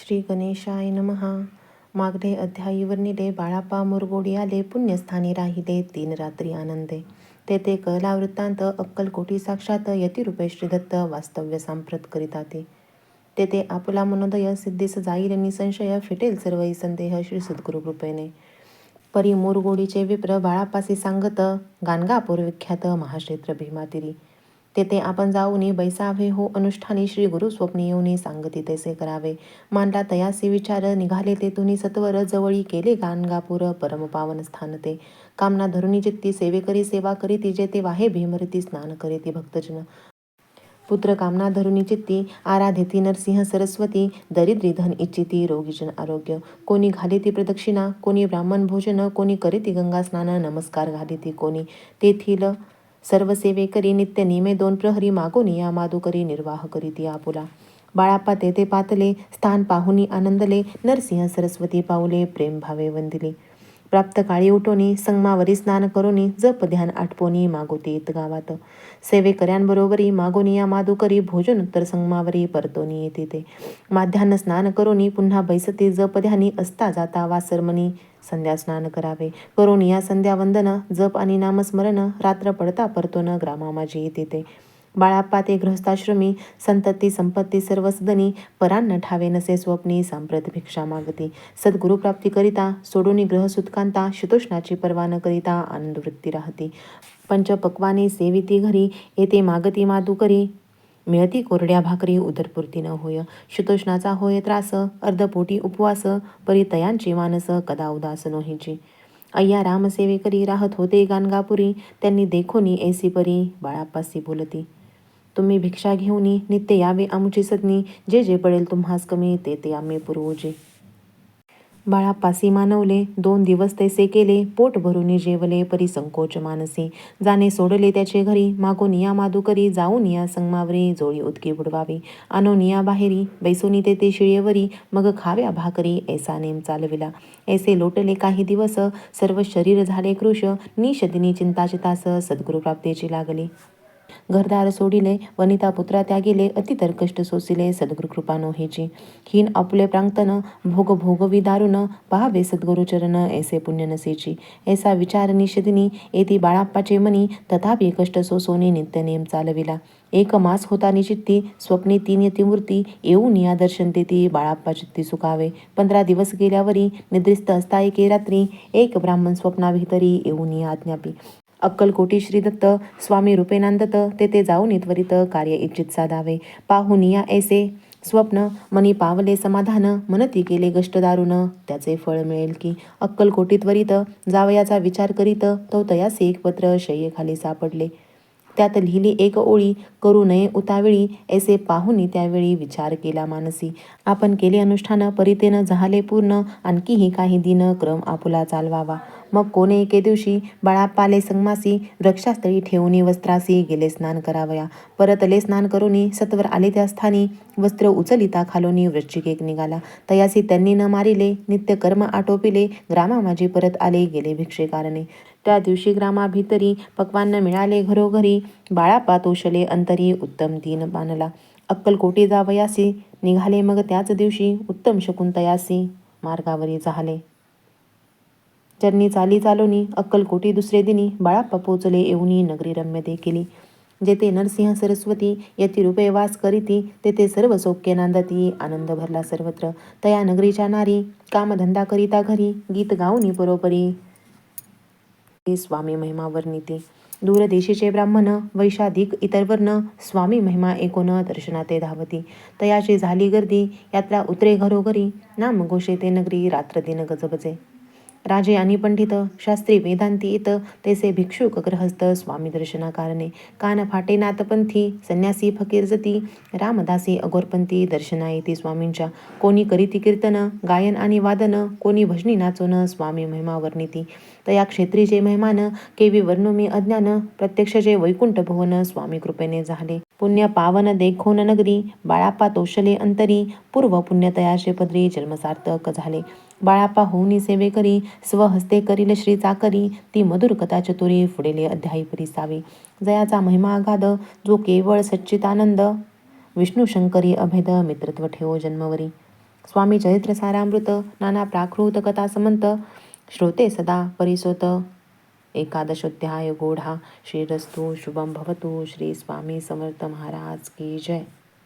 श्री गणेशाय नमहा मागले अध्यायी वर्णिले बाळापा मुरगोडी आले पुण्यस्थानी राहिले तीन रात्री आनंदे. तेथे कला वृत्तांत अक्कलकोटी साक्षात यतिरूपे श्रीदत्त वास्तव्य सांप्रत करीता ते तेथे आपुला मनोदय सिद्धीस जाईल निसंशय फिटेल सर्व संदेह श्री सद्गुरु कृपेने. परी मुरगोडीचे विप्र बाळापासी सांगत गाणगापूर विख्यात महाक्षेत्र भीमातिरी. तेथे आपण जाऊनी बैसावे हो अनुष्ठानी श्री गुरु स्वप्नी येऊनी सांगती तैसे करावे. मानला तयासी विचार निघाले तेथुनी सत्वर जवळी केले गानगापूर परमपावन स्थान ते. कामना धरुणी चित्ती सेवेकरी सेवा करी तिजे ते वाहे भीमरती स्नान करीती भक्तजन. पुत्र कामना धरुणी चित्ती आराधेती नरसिंह सरस्वती दरिद्री धन इच्छिती रोगीजन आरोग्य. कोणी घालीती प्रदक्षिणा कोणी ब्राह्मण भोजन कोणी करीती गंगा स्नान नमस्कार घालीती कोणी. तेथील सर्व सेवे करी नित्य निमे दोन प्रहरी मागोनी या माधुकरी निर्वाह करीती आपुला. बाळाप्पा तेथे पातले स्थान पाहुनी आनंदले नरसिंह सरस्वती पाऊले प्रेम भावे वंदिले. प्राप्त काळी उठोनी संगमावरी स्नान करोनी जप ध्यान आठपोनी मागोती येत गावात. सेवेकऱ्यांबरोबरी मागोनी या माधुकरी भोजन तर संगमावरी परतोनी येते ते. माध्यान्ह स्नान करोनी पुन्हा बैसते जप ध्यानी असता जाता वासरमनी संध्या स्नान करावे. करोनी या संध्या वंदन जप आणि नामस्मरण रात्र पडता परतोन ग्रामा माझी येते ते. बाळाप्पा ते गृहस्थाश्रमी संतती संपत्ती सर्व सदनी परान्न ठावे नसे स्वप्नी सांप्रत भिक्षा मागती. सद्गुरुप्राप्तीकरिता सोडूनी ग्रह शितोष्णाची पर्वा न करिता आनंद वृत्ती राहती. पंचपक्वाने सेविती घरी येते मागती मातू करी. मिळती कोरड्या भाकरी उदरपूर्ती न होय. शितोष्णाचा होय त्रास अर्धपोटी उपवास परितयांची मानस कदा उदास नोहीची. अय्या रामसेवेकरी राहत होते गाणगापुरी. त्यांनी देखोनी ऐसी परी बाळापासी बोलती. तुम्ही भिक्षा घेऊनी नित्य यावे आमची सदनी जे जे पडेल तुम्हास कमी ते ते आम्ही पुरवूजे बाळापासी मानवले दोन दिवस तैसे केले पोट भरून जेवले परी संकोच मानसी. जाणे सोडले त्याचे घरी मागून या मादुकरी जाऊन या संगमावरी जोळी उदकी बुडवावी. आणून या बाहेरी बैसोनी ते शिळेवरी मग खाव्या भाकरी ऐसा नेम चालविला. ऐसे लोटले काही दिवस सर्व शरीर झाले कृश निशदिनी चिंताचितास सद्गुरुप्राप्तीची लागली. घरदार सोडिले वनिता पुत्रा त्यागिले अतितर कष्ट सोसिले सद्गुरु कृपानो हेची हीन आपुले प्रांगतन भोग भोगवी दारुण पहावे सद्गुरुचरण ऐसे पुण्य नसेची. ऐसा विचार निषदिनी येती बाळाप्पाचे मनी तथापि कष्ट सोसोनी नित्य नेम चालविला. एक मास होता निचित्ती स्वप्ने तीन यतिमूर्ती येऊन या दर्शन देती बाळाप्पा चित्ती सुखावे. पंधरा दिवस गेल्यावरी निद्रिस्त असता एके रात्री एक ब्राह्मण स्वप्नाभितरी येऊन या आज्ञापी. अक्कलकोटी श्रीदत्त स्वामी रूपेनांदत तेथे जाऊन त्वरित कार्य इच्छित साधावे. पाहुनिया ऐसे. स्वप्न मनी पावले समाधान मनती केले गष्ट दारुण त्याचे फळ मिळेल की. अक्कलकोटी त्वरित जावयाचा विचार करीत तो तयासे एक पत्र शय्येखाली सापडले. त्यात लिहिली एक ओळी करू नये उतावेळी ऐसे पाहुनी त्यावेळी विचार केला मानसी. आपण केले अनुष्ठान परितेनं झाले पूर्ण आणखीही काही दिन क्रम आपुला चालवावा. मग कोणे एके दिवशी बाळापाले संगमासी वृक्षास्थळी ठेवूनी वस्त्रासी गेले स्नान करावया. परतले स्नान करूनी सत्वर आले त्या स्थानी वस्त्र उचलिता खालोनी वृश्चिक एक निघाला. तयासी त्यांनी न मारिले नित्य कर्म आटोपिले ग्रामा माझी परत आले गेले भिक्षेकारणे त्या दिवशी ग्रामाभितरी पक्वान्न मिळाले घरोघरी बाळापा तोषले अंतरी उत्तम दिन बांधला अक्कलकोटी जावयासी निघाले मग त्याच दिवशी उत्तम शकून तयासी मार्गावरी झाले चरणी चाली चालोनी अक्कलकोटी दुसरे दिनी बाळाप्पा पोचले येऊनी नगरी रम्य केली. जेथे नरसिंह सरस्वती यती रूपे वास करीती तेथे सर्व सौख्य नांदती आनंद भरला सर्वत्र. तया नगरीच्या नारी कामधंदा करिता घरी गीत गाऊनी परोपरी. स्वामी महिमा वर्णिती. दूरदेशीचे ब्राह्मण वैशाधिक इतर वर्ण स्वामी महिमा एकोन दर्शनाते धावती. तयाची झाली गर्दी यात्रा उतरे घरोघरी नाम घोषे ते नगरी रात्र दिन गजबजे. राजे आणि पंडित शास्त्री वेदांती इत तेसे भिक्षुक ग्रहस्थ स्वामी दर्शना कारणे कान फाटे नाथपंथी संन्यासी फकीर जती रामदासी अगोरपंथी दर्शना येती स्वामींच्या. कोणी करीती कीर्तन गायन आणि वादन कोणी भजनी नाचोन स्वामी महिमा वर्णिती. तया क्षेत्रीचे मेहमान केवी वर्णोमी अज्ञान प्रत्यक्ष जे वैकुंठ भुवन स्वामी कृपेने झाले. पुण्य पावन देखोन नगरी बाळापा तोषले अंतरी पूर्व पुण्यतयाशे पदरी जन्मसार्थक झाले. बाळापा होऊनी सेवे करी स्वहस्ते करील श्री चाकरी ती मधुर कथा चतुरी फुडेले अध्यायी परिसावी. जयाचा महिमा अगाध जो केवळ सच्चितानंद विष्णू शंकरी अभेद मित्रत्व ठेवो जन्मवरी. स्वामी चरित्र सारामृत नाना प्राकृत कथा समंत. श्रोते सदा परिसोत. एकादशोध्याय गोढा. श्रीरस्तु शुभम भवतु. श्री स्वामी समर्थ महाराज की जय.